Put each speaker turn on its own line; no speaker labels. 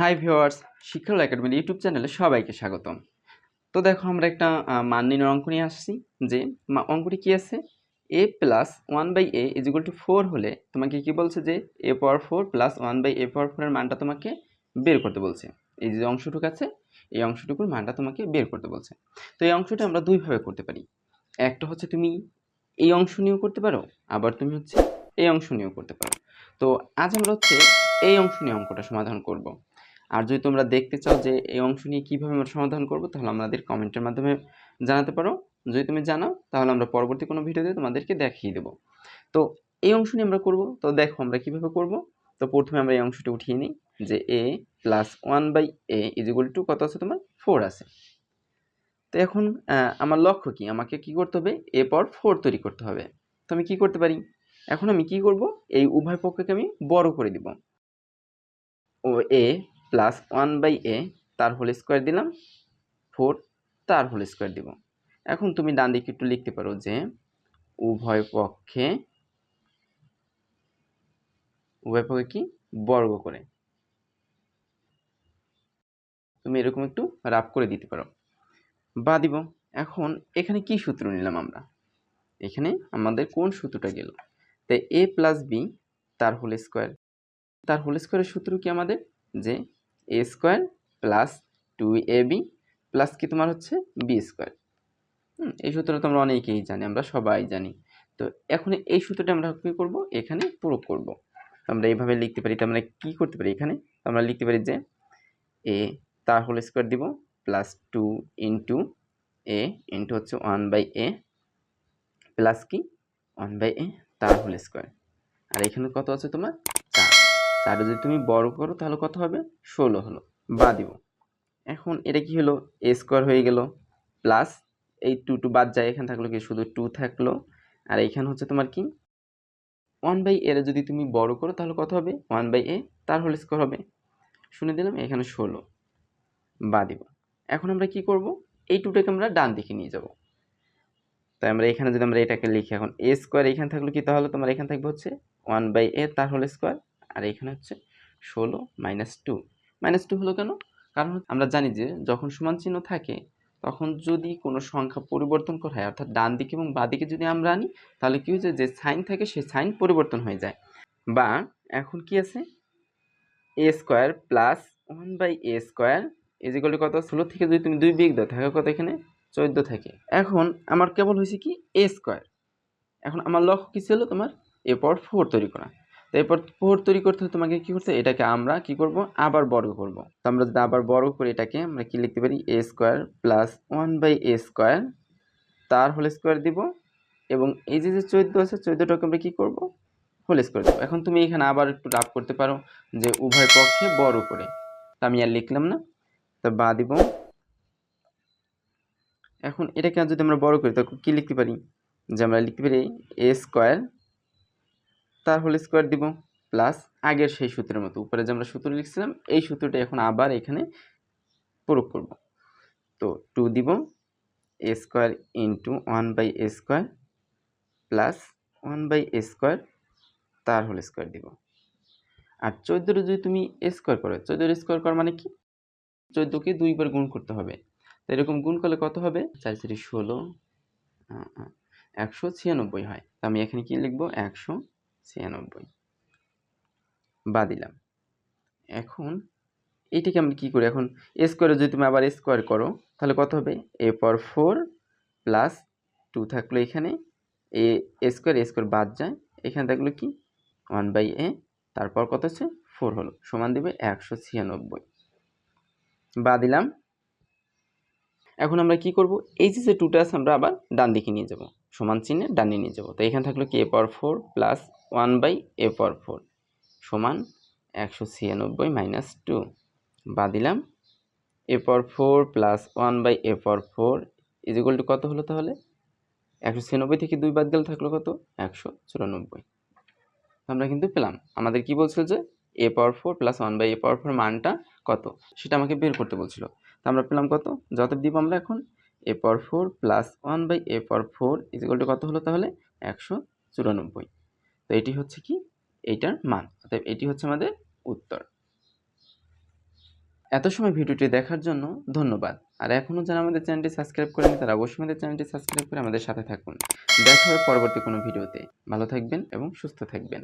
Hi viewers শিক্ষাল একাডেমির YouTube চ্যানেলে সবাইকে স্বাগতম। তো দেখো, আমরা একটা মান নির্ণয় অঙ্ক নিয়ে আসছি, যে অঙ্কটি কি আছে? A plus one by A is equal to four হলে তোমাকে কি বলছে যে A power four plus one by A power ফোরের মানটা তোমাকে বের করতে বলছে। এই যে অংশটুকু আছে, এই অংশটুকুর মানটা তোমাকে বের করতে বলছে। তো এই অংশটা আমরা দুইভাবে করতে পারি। একটা হচ্ছে তুমি এই অংশ নিয়েও করতে পারো, আবার তুমি হচ্ছে এই অংশ নিয়েও করতে পারো। তো আজ আমরা হচ্ছে এই অংশ নিয়ে অঙ্কটা সমাধান করব। আর যদি তোমরা দেখতে চাও যে এই অংশ নিয়ে কীভাবে আমরা সমাধান করব, তাহলে আমাদের কমেন্টের মাধ্যমে জানাতে পারো। যদি তুমি জানাও, তাহলে আমরা পরবর্তী কোনো ভিডিওতে তোমাদেরকে দেখিয়ে দেবো। তো এই অংশ নিয়ে আমরা করব। তো দেখো আমরা কীভাবে করব। তো প্রথমে আমরা এই অংশটা উঠিয়ে নিই যে A plus one by A is equal to কত আছে তোমার? ফোর আছে। তো এখন আমার লক্ষ্য কি? আমাকে কি করতে হবে? এ পর ফোর তৈরি করতে হবে। তো আমি কি করতে পারি? এখন আমি কি করব? এই উভয় পক্ষকে আমি বড় করে দিব। ও A plus one by A তার হোল স্কোয়ার দিলাম। ফোর তার হোল স্কোয়ার দিব। এখন তুমি ডান দিকে একটু লিখতে পারো যে, উভয় পক্ষে উভয় পক্ষে কি? বর্গ করে। তুমি এরকম একটু রাফ করে দিতে পারো। বা দিব। এখন এখানে কি সূত্র নিলাম আমরা? এখানে আমাদের কোন সূত্রটা গেল? তাই এ প্লাস বি তার হোল স্কোয়ার তার হোল স্কোয়ারের সূত্র কি আমাদের? যে A square plus two A B plus কি তোমার হচ্ছে বি স্কোয়ার এই সূত্রটা তোমরা অনেকেই জানি, আমরা সবাই জানি। তো এখন এই সূত্রটা আমরা কী করব? এখানে প্রয়োগ করব। আমরা এইভাবে লিখতে পারি, তো আমরা কী করতে পারি এখানে? আমরা লিখতে পারি যে এ তার হোল স্কোয়ার দিব plus two into A into হচ্ছে ওয়ান বাই এ প্লাস কি? ওয়ান বাই এ তার হোল স্কোয়ার আর এখানে কত আছে তোমার? চার। চারে যদি তুমি বড় করো, তাহলে কত হবে? ষোলো হলো। বা দিব। এখন এটা কি হলো? এ স্কোয়ার হয়ে গেল। প্লাস এই টু টু বাদ যায়, এখানে থাকল কি? শুধু টু থাকল। আর এইখানে হচ্ছে তোমার কি? ওয়ান বাই এর যদি তুমি বড় করো, তাহলে কত হবে? ওয়ান বাই এ তার হোল স্কোয়ার হবে। শুনে দিলাম, এখানে ষোলো। বা দিব। এখন আমরা কি করব? এই টুটাকে আমরা ডান দিকে নিয়ে যাব। তাই আমরা এখানে যদি আমরা এটাকে লিখি এখন এ স্কোয়ার এখানে থাকল কি? তাহলে তোমার এখানে থাকবে হচ্ছে ওয়ান বাই এ তার হোল স্কোয়ার আর এখানে হচ্ছে ষোলো মাইনাস টু মাইনাস টু হলো কেন? কারণ আমরা জানি যে যখন সমান চিহ্ন থাকে, তখন যদি কোনো সংখ্যা পরিবর্তন করা হয়, অর্থাৎ ডান দিকে এবং বাঁ দিকে যদি আমরা আনি, তাহলে কী হচ্ছে যে সাইন থাকে সেই সাইন পরিবর্তন হয়ে যায়। বা এখন কি আছে? A square plus one by A square is equal কত? ষোলো থেকে যদি তুমি দুই বিয়োগ দাও থাকে কত এখানে? চোদ্দ থাকে। এখন আমার কেবল হয়েছে কি? এ স্কোয়ার এখন আমার লক্ষ্য কী ছিল তোমার? এ এরপর ফোর তৈরি করা। এরপর ফোর তৈরি করতে হলে তোমাকে কী করতে? এটাকে আমরা কি করব? আবার বর্গ করব। তো আমরা যদি আবার বর্গ করি এটাকে, আমরা কি লিখতে পারি? A square plus one by A square তার হোল স্কোয়ার দিব। এবং এই যে যে চোদ্দ আছে চোদ্দোটাকে আমরা কী করব? হোল স্কোয়ার দেবো। এখন তুমি এখানে আবার একটু লাভ করতে পারো যে উভয় পক্ষে বড় করে। তা আমি আর লিখলাম না। তা বা দিব। এখন এটাকে যদি আমরা বড় করি তখন কী লিখতে পারি? যে আমরা লিখতে পারি এ স্কোয়ার তার হোল স্কোয়ার দিব প্লাস আগের সেই সূত্রের মতো। উপরে যে আমরা সূত্র লিখছিলাম, এই সূত্রটা এখন আবার এখানে প্রয়োগ করব। তো টু দিব A square into one by A square plus one by A square তার হোল স্কোয়ার দিব। আর চোদ্দোটা যদি তুমি এ স্কোয়ার করো চোদ্দোর স্কোয়ার কর মানে কি? চোদ্দোকে দুইবার গুণ করতে হবে। তো এরকম গুণ করলে কত হবে? চার চারি ষোলো একশো ছিয়ানব্বই হয়। তো আমি এখানে কি লিখব? একশো ছিয়ানব্বই। বা দিলাম। এখন এইটাকে আমরা কী করি? এখন স্কোয়ারে যদি তুমি আবার স্কোয়ার করো, তাহলে কত হবে? এ পর ফোর প্লাস টু থাকল এখানে এ স্কোয়ার স্কোয়ার বাদ যায়। এখানে থাকল কি? ওয়ান বাই এ তারপর কত হচ্ছে? ফোর হলো। সমান দেবে একশো ছিয়ানব্বই। বা দিলাম। এখন আমরা কি করব? এই যে যে টুটা আছে, আমরা আবার ডান দিকে নিয়ে যাব। সমান চিহ্নে ডানে নিয়ে যাব। তো এখানে থাকল কি? A power four plus one by A power four সমান একশো ছিয়ানব্বই মাইনাস টু বা দিলাম। A power four plus one by A power four is equal to কত হলো তাহলে? একশো ছিয়ানব্বই থেকে দুই বাদ গেলে থাকল কত? একশো চুরানব্বই। আমরা কিন্তু পেলাম। আমাদের কি বলছিল যে A power four plus one by A power four মানটা কত? সেটা আমাকে বের করতে বলছিল। তো আমরা পেলাম কত? যত দিব আমরা এখন A power four plus one by A power four is equal কত হলো তাহলে? একশো চুরানব্বই। তো এটি হচ্ছে কি? এইটার মান। অর্থাৎ এটি হচ্ছে আমাদের উত্তর। এত সময় ভিডিওটি দেখার জন্য ধন্যবাদ। আর এখনও যারা আমাদের চ্যানেলটি সাবস্ক্রাইব করেনি তারা অবশ্যই আমাদের চ্যানেলটি সাবস্ক্রাইব করে আমাদের সাথে থাকুন। দেখা হবে পরবর্তী কোনো ভিডিওতে। ভালো থাকবেন এবং সুস্থ থাকবেন।